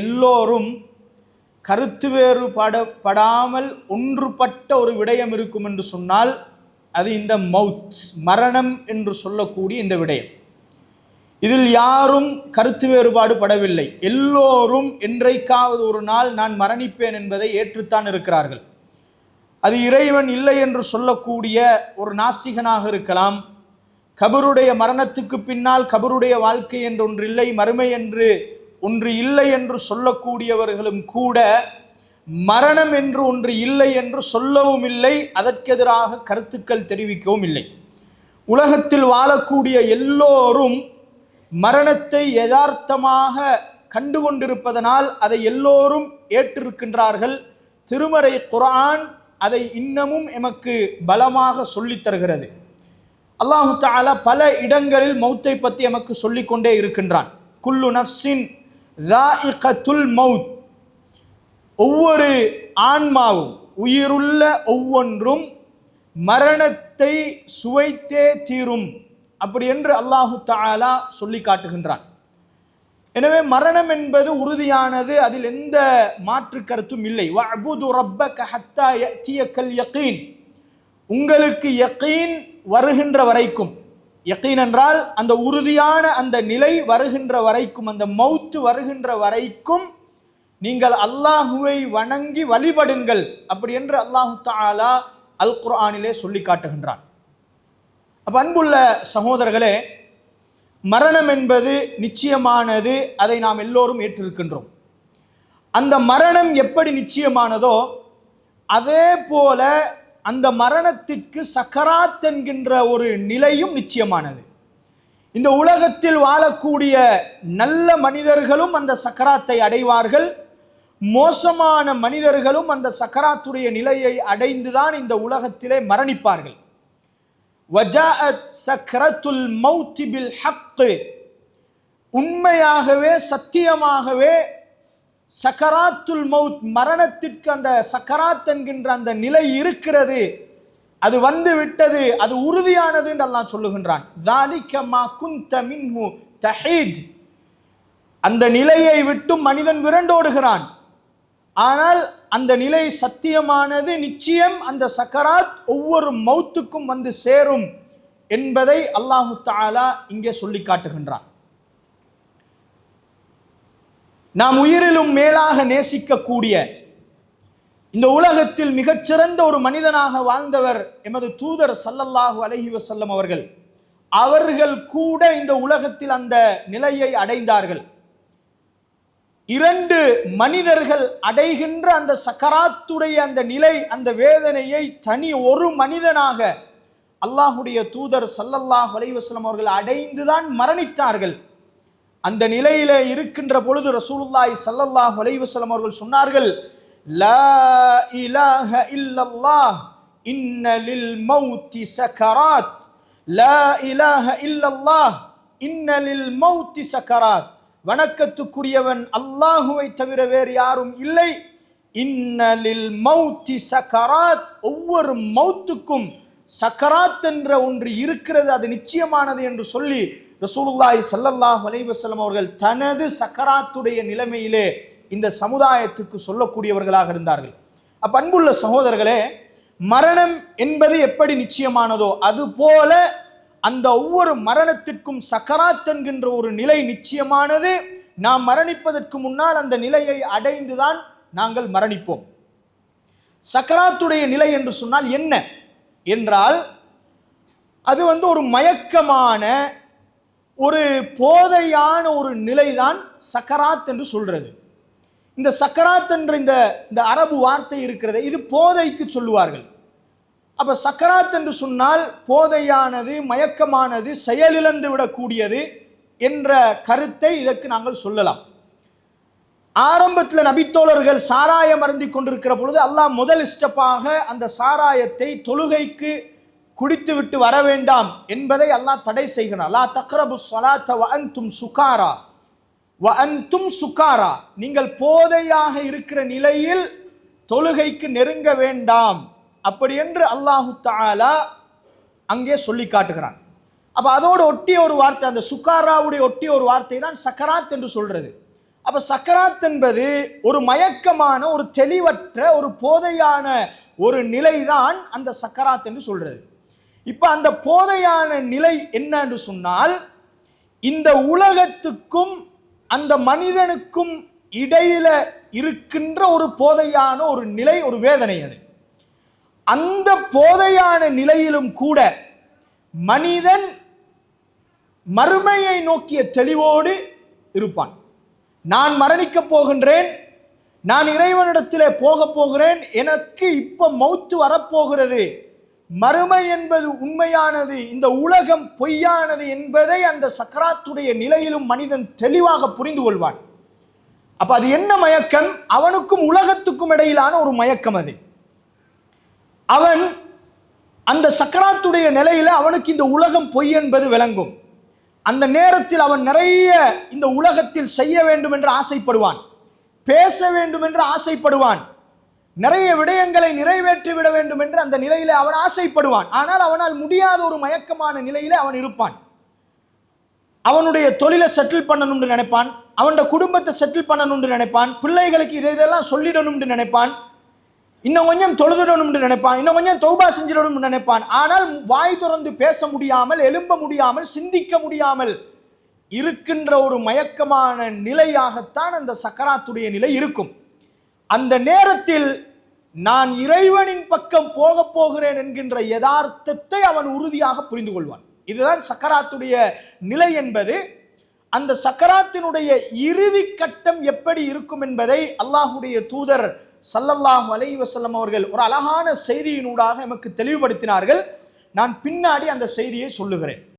எல்லோரும் கருத்து வேறுபடப்படாமல் ஒன்றுபட்ட ஒரு விடயம் இருக்கும் என்று சொன்னால் அது இந்த மவுத் மரணம் என்று சொல்லக்கூடிய இந்த விடயம். இதில் யாரும் கருத்து வேறுபாடு படவில்லை. எல்லோரும் என்றைக்காவது ஒரு நாள் நான் மரணிப்பேன் என்பதை ஏற்றுத்தான் இருக்கிறார்கள். அது இறைவன் இல்லை என்று சொல்லக்கூடிய ஒரு நாஸ்திகனாக இருக்கலாம். கபருடைய மரணத்துக்கு பின்னால் கபருடைய வாழ்க்கை என்று இல்லை மறுமை என்று ஒன்று இல்லை என்று சொல்லக்கூடியவர்களும் கூட மரணம் என்று ஒன்று இல்லை என்று சொல்லவும் இல்லை அதற்கெதிராக கருத்துக்கள் தெரிவிக்கவும் இல்லை. உலகத்தில் வாழக்கூடிய எல்லோரும் மரணத்தை யதார்த்தமாக கண்டு கொண்டிருப்பதனால் அதை எல்லோரும் ஏற்றிருக்கின்றார்கள். திருமறை குரான் அதை இன்னமும் எமக்கு பலமாக சொல்லித் தருகிறது. அல்லாஹு தாலா பல இடங்களில் மௌத்தை பற்றி எமக்கு சொல்லிக்கொண்டே இருக்கின்றான். குல்லு நஃப்ஸின் ராஇகத்துல் மவுத் ஒவ்வொரு ஆன்மாவும் உயிருள்ள ஒவ்வொன்றும் மரணத்தை சுவைத்தே தீரும். அப்படி என்று அல்லாஹு தாலா சொல்லி காட்டுகின்றான். எனவே மரணம் என்பது உறுதியானது அதில் எந்த மாற்று கருத்தும் இல்லை. வஅபுது ரப்பக ஹத்தா யஅதியக்கல் உங்களுக்கு யக்கீன் வருகின்ற வரைக்கும் யக்கீன் என்றால் அந்த உறுதியான அந்த நிலை வருகின்ற வரைக்கும் அந்த மௌத்து வருகின்ற வரைக்கும் நீங்கள் அல்லாஹுவை வணங்கி வழிபடுங்கள் அப்படி என்று அல்லாஹு தாலா அல் குர்ஆனிலே சொல்லி காட்டுகின்றான். அப்போ அன்புள்ள சகோதரர்களே மரணம் என்பது நிச்சயமானது அதை நாம் எல்லோரும் ஏற்றிருக்கின்றோம். அந்த மரணம் எப்படி நிச்சயமானதோ அதே போல அந்த மரணத்திற்கு சக்கராத் என்கின்ற ஒரு நிலையும் நிச்சயமானது. இந்த உலகத்தில் வாழக்கூடிய நல்ல மனிதர்களும் அந்த சக்கராத்தை அடைவார்கள். மோசமான மனிதர்களும் அந்த சக்கராத்துடைய நிலையை அடைந்துதான் இந்த உலகத்திலே மரணிப்பார்கள். வஜாஅத் சக்ரத்துல் மௌத்திபில் ஹக்கு. உண்மையாகவே சத்தியமாகவே சக்கராத்துல் மவுத் மரணத்திற்கு அந்த சக்கராத் என்கின்ற அந்த நிலை இருக்கிறது. அது வந்து விட்டது அது உறுதியானது என்று அல்லாஹ் சொல்லுகின்றான். தாலிகமா குந்த மின்ஹு தஹீத் அந்த நிலையை விட்டும் மனிதன் விரண்டோடுகிறான். ஆனால் அந்த நிலை சத்தியமானது நிச்சயம் அந்த சக்கராத் ஒவ்வொரு மௌத்துக்கும் வந்து சேரும் என்பதை அல்லாஹு தாலா இங்கே சொல்லி காட்டுகின்றான். நாம் உயிரிலும் மேலாக நேசிக்கக்கூடிய இந்த உலகத்தில் மிகச்சிறந்த ஒரு மனிதனாக வாழ்ந்தவர் எமது தூதர் சல்லல்லாஹு அலஹி வசல்லம் அவர்கள். அவர்கள் கூட இந்த உலகத்தில் அந்த நிலையை அடைந்தார்கள். இரண்டு மனிதர்கள் அடைகின்ற அந்த சக்கராத்துடைய அந்த நிலை அந்த வேதனையை தனி ஒரு மனிதனாக அல்லாஹுடைய தூதர் சல்லல்லாஹ் அலைஹி அவர்கள் அடைந்துதான் மரணித்தார்கள். அந்த நிலையில இருக்கின்ற பொழுது ரசூலுல்லாய் சல்லல்லாஹ் வலைவசலம் அவர்கள் சொன்னார்கள் லா இலாஹ இல்லல்லாஹ் இன்ன லில் மௌத்தி சக்கராத் லா இலாஹ இல்லல்லாஹ் இன்னலில் மௌத்தி சக்கராத் வணக்கத்துக்குரியவன் அல்லாஹுவை தவிர வேறு யாரும் இல்லை. இன்னலில் மௌத்தி சக்கராத் ஒவ்வொரு மௌத்துக்கும் சக்கராத் என்ற ஒன்று இருக்கிறது அது நிச்சயமானது என்று சொல்லி ரசூலுல்லாய் சல்லல்லாஹ் அலைஹி அவர்கள் தனது சக்கராத்துடைய நிலைமையிலே இந்த சமுதாயத்துக்கு சொல்லக்கூடியவர்களாக இருந்தார்கள். அப்ப அன்புள்ள சகோதரர்களே மரணம் என்பது எப்படி நிச்சயமானதோ அதுபோல அந்த ஒவ்வொரு மரணத்திற்கும் சக்கராத் என்கின்ற ஒரு நிலை நிச்சயமானது. நாம் மரணிப்பதற்கு முன்னால் அந்த நிலையை அடைந்துதான் நாங்கள் மரணிப்போம். சக்கராத்துடைய நிலை என்று சொன்னால் என்ன? என்றால் அது வந்து ஒரு மயக்கமான ஒரு போதையான ஒரு நிலைதான் சக்கராத் என்று சொல்றது. இந்த சக்கராத் என்ற இந்த இந்த அரபு வார்த்தை இருக்கிறது இது போதைக்கு சொல்லுவார்கள். அப்ப சக்கராத் என்று சொன்னால் போதையானது மயக்கமானது செயலிழந்து விடக்கூடியது என்ற கருத்தை இதற்கு நாங்கள் சொல்லலாம். ஆரம்பத்தில் நபித்தோழர்கள் சாராயம் அருந்தி கொண்டிருக்கிற பொழுது அல்லாஹ் முதல் ஸ்டெப்பாக அந்த சாராயத்தை தொழுகைக்கு குடித்து விட்டு வர வேண்டாம் என்பதை அல்லாஹ் தடை செய்கிறான். அல்லா தக்ரபு சலாத்த வ அன்தும் சுகாரா. வ அன்தும் சுகாரா. நீங்கள் போதையாக இருக்கிற நிலையில் தொழுகைக்கு நெருங்க வேண்டாம். அப்படி என்று அல்லாஹு தாலா அங்கே சொல்லி காட்டுகிறான். அப்போ அதோடு ஒட்டிய ஒரு வார்த்தை அந்த சுக்காராவுடைய ஒட்டிய ஒரு வார்த்தை தான் சக்கராத் என்று சொல்கிறது அப்போ சக்கராத் என்பது ஒரு மயக்கமான ஒரு தெளிவற்ற ஒரு போதையான ஒரு நிலைதான் அந்த சக்கராத் என்று சொல்றது. இப்போ அந்த போதையான நிலை என்ன என்று சொன்னால் இந்த உலகத்துக்கும் அந்த மனிதனுக்கும் இடையில இருக்கின்ற ஒரு போதையான ஒரு நிலை ஒரு வேதனை அது. அந்த போதையான நிலையிலும் கூட மனிதன் மறுமையை நோக்கிய தெளிவோடு இருப்பான். நான் மரணிக்கப் போகின்றேன் நான் இறைவனிடத்திலே போகப் போகிறேன் எனக்கு இப்போ மௌத்து வரப்போகிறது. மறுமை என்பது உண்மையானது இந்த உலகம் பொய்யானது என்பதை அந்த சக்கராத்துடைய நிலையிலும் மனிதன் தெளிவாக புரிந்து கொள்வான். அப்ப அது என்ன மயக்கம்? அவனுக்கும் உலகத்துக்கும் இடையிலான ஒரு மயக்கம் அது. அவன் அந்த சக்கராத்துடைய நிலையில அவனுக்கு இந்த உலகம் பொய் என்பது விளங்கும். அந்த நேரத்தில் அவன் நிறைய இந்த உலகத்தில் செய்ய வேண்டும் என்று ஆசைப்படுவான் பேச வேண்டும் என்று ஆசைப்படுவான் நிறைய விடயங்களை நிறைவேற்றி விட வேண்டும் என்று அந்த நிலையில அவன் ஆசைப்படுவான். ஆனால் அவனால் முடியாத ஒரு மயக்கமான நிலையில அவன் இருப்பான். அவனுடைய தொழிலை செட்டில் பண்ணணும்னு நினைப்பான் அவனோட குடும்பத்தை செட்டில் பண்ணணும்னு நினைப்பான் பிள்ளைகளுக்கு இதை இதெல்லாம் சொல்லிடணும்னு நினைப்பான் இன்னும் கொஞ்சம் தொழுதிடணும்னு நினைப்பான். இன்னும் கொஞ்சம் தௌபா செஞ்சிடணும்னு நினைப்பான். ஆனால் வாய் திறந்து பேச முடியாமல் எழும்ப முடியாமல் சிந்திக்க முடியாமல் இருக்கின்ற ஒரு மயக்கமான நிலையாகத்தான் அந்த சக்கராத்துடைய நிலை இருக்கும். அந்த நேரத்தில் நான் இறைவனின் பக்கம் போக போகிறேன் என்கின்ற யதார்த்தத்தை அவன் உறுதியாக புரிந்து கொள்வான். இதுதான் சக்கராத்துடைய நிலை என்பது. அந்த சக்கராத்தினுடைய இறுதி கட்டம் எப்படி இருக்கும் என்பதை அல்லாஹுடைய தூதர் சல்லல்லாஹ் அலை வசல்லம் அவர்கள் ஒரு அழகான செய்தியினூடாக எமக்கு தெளிவுபடுத்தினார்கள். நான் பின்னாடி அந்த செய்தியை சொல்லுகிறேன்.